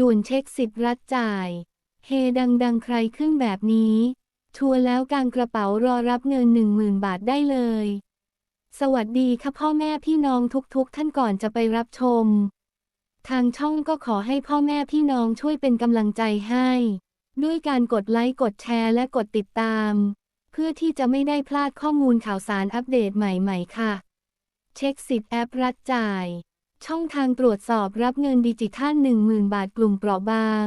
ด่วนเช็คสิทธิ์รัฐจ่าย เฮดังๆ ใครขึ้นแบบนี้ ทัวร์แล้วกางกระเป๋ารอรับเงิน 10,000 บาทได้เลย สวัสดีค่ะพ่อแม่พี่น้องทุกๆ ท่านก่อนจะไปรับชม ทางช่องก็ขอให้พ่อแม่พี่น้องช่วยเป็นกำลังใจให้ ด้วยการกดไลค์กดแชร์และกดติดตาม เพื่อที่จะไม่ได้พลาดข้อมูลข่าวสารอัปเดตใหม่ๆ ค่ะ เช็คสิทธิ์แอปรัฐจ่าย ช่องทางตรวจสอบรับเงินดิจิทัล 10,000 บาทกลุ่มเปราะบาง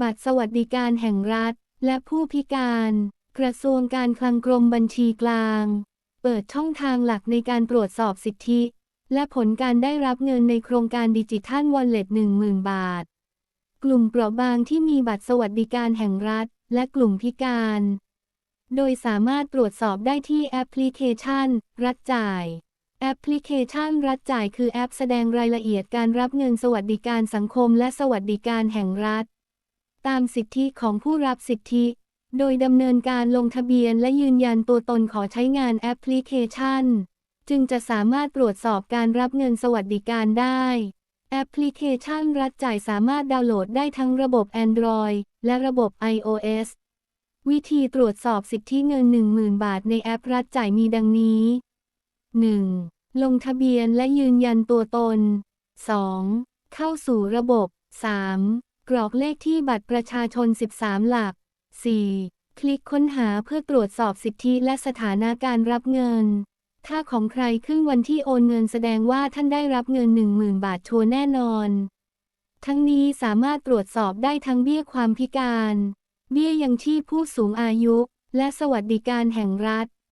บัตรสวัสดิการแห่งรัฐ และผู้พิการ กระทรวงการคลังกรมบัญชีกลาง เปิดช่องทางหลักในการตรวจสอบสิทธิ และผลการได้รับเงินในโครงการดิจิทัลวอลเล็ต10,000 บาท กลุ่มเปราะบางที่มีบัตรสวัสดิการแห่งรัฐ และกลุ่มพิการ โดยสามารถตรวจสอบได้ที่แอปพลิเคชัน รัฐจ่าย แอปพลิเคชันรัฐจ่ายคือแอปแสดงรายละเอียดการรับเงินสวัสดิการสังคมและสวัสดิการแห่งรัฐ ตามสิทธิของผู้รับสิทธิ โดยดำเนินการลงทะเบียนและยืนยันตัวตนขอใช้งานแอปพลิเคชัน จึงจะสามารถตรวจสอบการรับเงินสวัสดิการได้ แอปพลิเคชันรัฐจ่ายสามารถดาวน์โหลดได้ทั้งระบบ Android และระบบ iOS วิธีตรวจสอบสิทธิเงิน 10,000 บาทในแอปรัฐจ่ายมีดังนี้ 1. ลงทะเบียนและยืนยันตัวตน 2. เข้าสู่ระบบ 3. กรอกเลขที่บัตรประชาชน 13 หลัก 4. คลิกค้นหาเพื่อตรวจสอบสิทธิและสถานะการรับเงิน ถ้าของใครขึ้นวันที่โอนเงินแสดงว่าท่านได้รับเงิน 10,000 บาทชัวร์แน่นอน ทั้งนี้สามารถตรวจสอบได้ทั้งเบี้ยความพิการ เบี้ยยังชีพผู้สูงอายุ และสวัสดิการแห่งรัฐ